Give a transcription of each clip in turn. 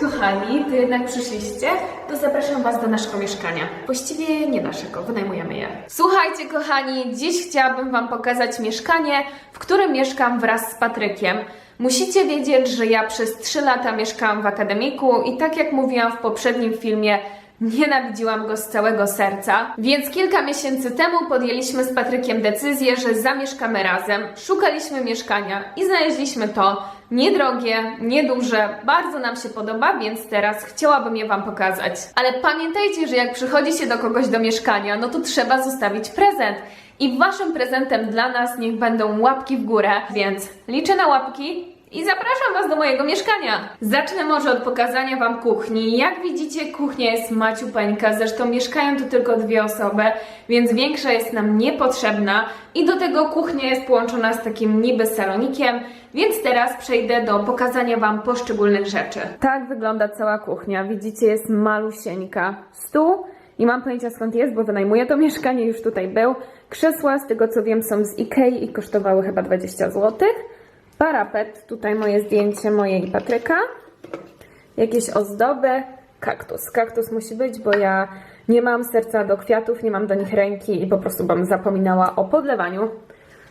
kochani, to jednak przyszliście, to zapraszam Was do naszego mieszkania. Właściwie nie naszego, wynajmujemy je. Słuchajcie, kochani, dziś chciałabym Wam pokazać mieszkanie, w którym mieszkam wraz z Patrykiem. Musicie wiedzieć, że ja przez 3 lata mieszkałam w akademiku i tak jak mówiłam w poprzednim filmie, Nienawidziłam go z całego serca, więc kilka miesięcy temu podjęliśmy z Patrykiem decyzję, że zamieszkamy razem. Szukaliśmy mieszkania i znaleźliśmy to. Niedrogie, nieduże, bardzo nam się podoba, więc teraz chciałabym je Wam pokazać. Ale pamiętajcie, że jak przychodzi się do kogoś do mieszkania, no to trzeba zostawić prezent. I Waszym prezentem dla nas niech będą łapki w górę, więc liczę na łapki i zapraszam Was do mojego mieszkania. Zacznę może od pokazania Wam kuchni. Jak widzicie, kuchnia jest maciupeńka, zresztą mieszkają tu tylko dwie osoby, więc większa jest nam niepotrzebna. I do tego kuchnia jest połączona z takim niby salonikiem, więc teraz przejdę do pokazania Wam poszczególnych rzeczy. Tak wygląda cała kuchnia. Widzicie, jest malusieńka. Stół. Nie mam pojęcia skąd jest, bo wynajmuję to mieszkanie, już tutaj był. Krzesła, z tego co wiem, są z Ikei i kosztowały chyba 20 zł. Parapet, tutaj moje zdjęcie moje i Patryka. Jakieś ozdoby. Kaktus. Kaktus musi być, bo ja nie mam serca do kwiatów, nie mam do nich ręki i po prostu bym zapominała o podlewaniu.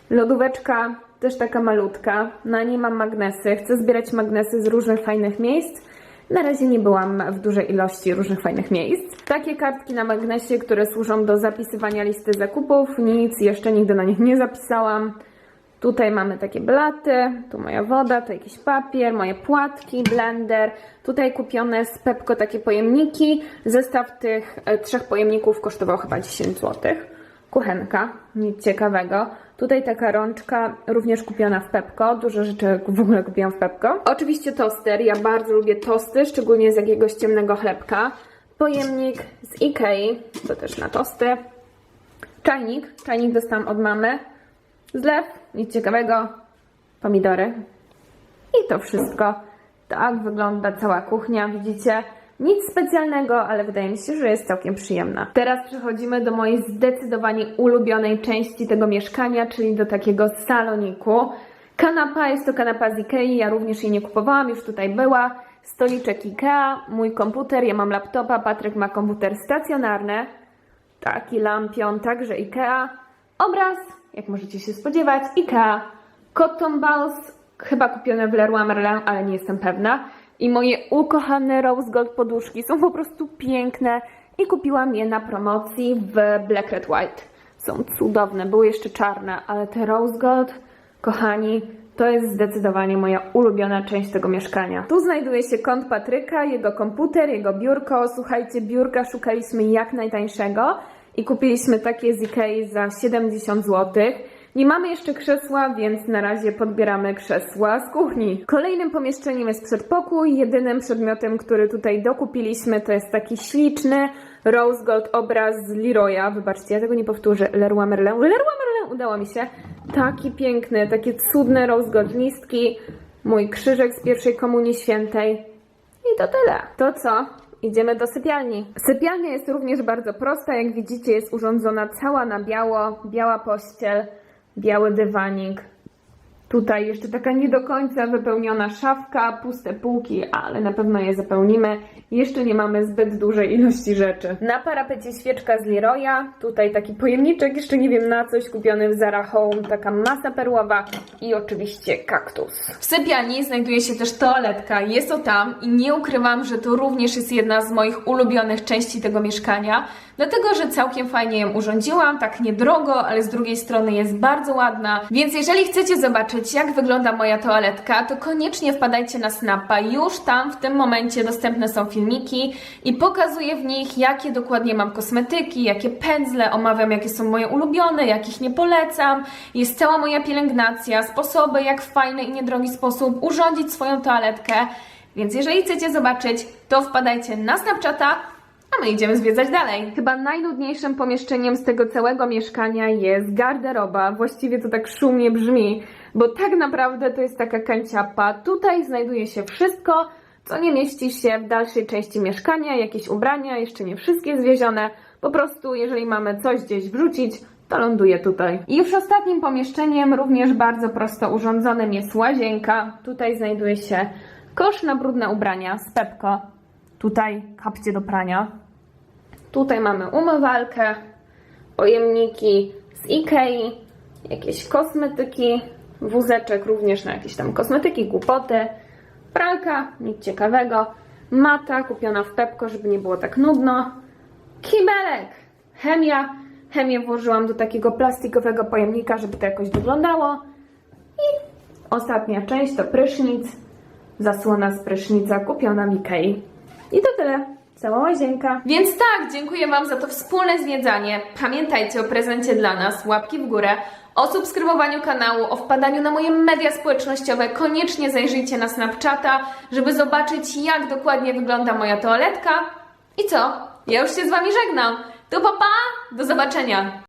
Lodóweczka, też taka malutka. Na niej mam magnesy. Chcę zbierać magnesy z różnych fajnych miejsc. Na razie nie byłam w dużej ilości różnych fajnych miejsc. Takie kartki na magnesie, które służą do zapisywania listy zakupów. Nic, jeszcze nigdy na nich nie zapisałam. Tutaj mamy takie blaty, tu moja woda, tu jakiś papier, moje płatki, blender. Tutaj kupione z Pepko takie pojemniki. Zestaw tych e, trzech pojemników kosztował chyba 10 zł. Kuchenka, nic ciekawego. Tutaj taka rączka, również kupiona w Pepko. Dużo rzeczy w ogóle kupiłam w Pepko. Oczywiście toster, ja bardzo lubię tosty, szczególnie z jakiegoś ciemnego chlebka. Pojemnik z Ikei, to też na tosty. Czajnik, czajnik dostałam od mamy. Zlew, nic ciekawego, pomidory. I to wszystko. Tak wygląda cała kuchnia, widzicie? Nic specjalnego, ale wydaje mi się, że jest całkiem przyjemna. Teraz przechodzimy do mojej zdecydowanie ulubionej części tego mieszkania, czyli do takiego saloniku. Kanapa, jest to kanapa z Ikei, ja również jej nie kupowałam, już tutaj była. Stoliczek Ikea, mój komputer, ja mam laptopa, Patryk ma komputer stacjonarny. Taki lampion, także Ikea. Obraz, jak możecie się spodziewać, Ikea. Cotton Balls, chyba kupione w Leroy Merlin, ale nie jestem pewna. I moje ukochane Rose Gold poduszki są po prostu piękne i kupiłam je na promocji w Black Red White. Są cudowne, były jeszcze czarne, ale te Rose Gold, kochani, to jest zdecydowanie moja ulubiona część tego mieszkania. Tu znajduje się kąt Patryka, jego komputer, jego biurko. Słuchajcie, biurka szukaliśmy jak najtańszego i kupiliśmy takie z Ikei za 70 zł. Nie mamy jeszcze krzesła, więc na razie podbieramy krzesła z kuchni. Kolejnym pomieszczeniem jest przedpokój. Jedynym przedmiotem, który tutaj dokupiliśmy, to jest taki śliczny rose gold obraz z Leroya. Wybaczcie, ja tego nie powtórzę. Leroy Merlin. Leroy Merlin udało mi się. Taki piękny, takie cudne rose gold listki. Mój krzyżek z pierwszej komunii świętej. I to tyle. To co? Idziemy do sypialni. Sypialnia jest również bardzo prosta. Jak widzicie, jest urządzona cała na biało. Biała pościel, biały dywanik. Tutaj jeszcze taka nie do końca wypełniona szafka, puste półki, ale na pewno je zapełnimy. Jeszcze nie mamy zbyt dużej ilości rzeczy. Na parapecie świeczka z Leroya, tutaj taki pojemniczek, jeszcze nie wiem na coś, kupiony w Zara Home, taka masa perłowa i oczywiście kaktus. W sypialni znajduje się też toaletka, jest to tam i nie ukrywam, że to również jest jedna z moich ulubionych części tego mieszkania, dlatego że całkiem fajnie ją urządziłam, tak niedrogo, ale z drugiej strony jest bardzo ładna, więc jeżeli chcecie zobaczyć jak wygląda moja toaletka, to koniecznie wpadajcie na Snapa, już tam w tym momencie dostępne są filmiki i pokazuję w nich jakie dokładnie mam kosmetyki, jakie pędzle, omawiam jakie są moje ulubione, jakich nie polecam, jest cała moja pielęgnacja, sposoby jak w fajny i niedrogi sposób urządzić swoją toaletkę, więc jeżeli chcecie zobaczyć, to wpadajcie na Snapchata, a my idziemy zwiedzać dalej. Chyba najnudniejszym pomieszczeniem z tego całego mieszkania jest garderoba. Właściwie to tak szumnie brzmi, bo tak naprawdę to jest taka kanciapa. Tutaj znajduje się wszystko, co nie mieści się w dalszej części mieszkania, jakieś ubrania, jeszcze nie wszystkie zwiezione. Po prostu, jeżeli mamy coś gdzieś wrzucić, to ląduje tutaj. I już ostatnim pomieszczeniem, również bardzo prosto urządzonym jest łazienka. Tutaj znajduje się kosz na brudne ubrania z Pepko. Tutaj kapcie do prania. Tutaj mamy umywalkę, pojemniki z Ikei, jakieś kosmetyki, wózeczek również na jakieś tam kosmetyki, głupoty, pralka, nic ciekawego, mata kupiona w Pepko, żeby nie było tak nudno, kibelek, chemia, chemię włożyłam do takiego plastikowego pojemnika, żeby to jakoś wyglądało. I ostatnia część to prysznic, zasłona z prysznica kupiona w Ikei. I to tyle. Cała łazienka. Więc tak, dziękuję Wam za to wspólne zwiedzanie. Pamiętajcie o prezencie dla nas, łapki w górę, o subskrybowaniu kanału, o wpadaniu na moje media społecznościowe. Koniecznie zajrzyjcie na Snapchata, żeby zobaczyć, jak dokładnie wygląda moja toaletka. I co? Ja już się z Wami żegnam. To pa, pa! Do zobaczenia!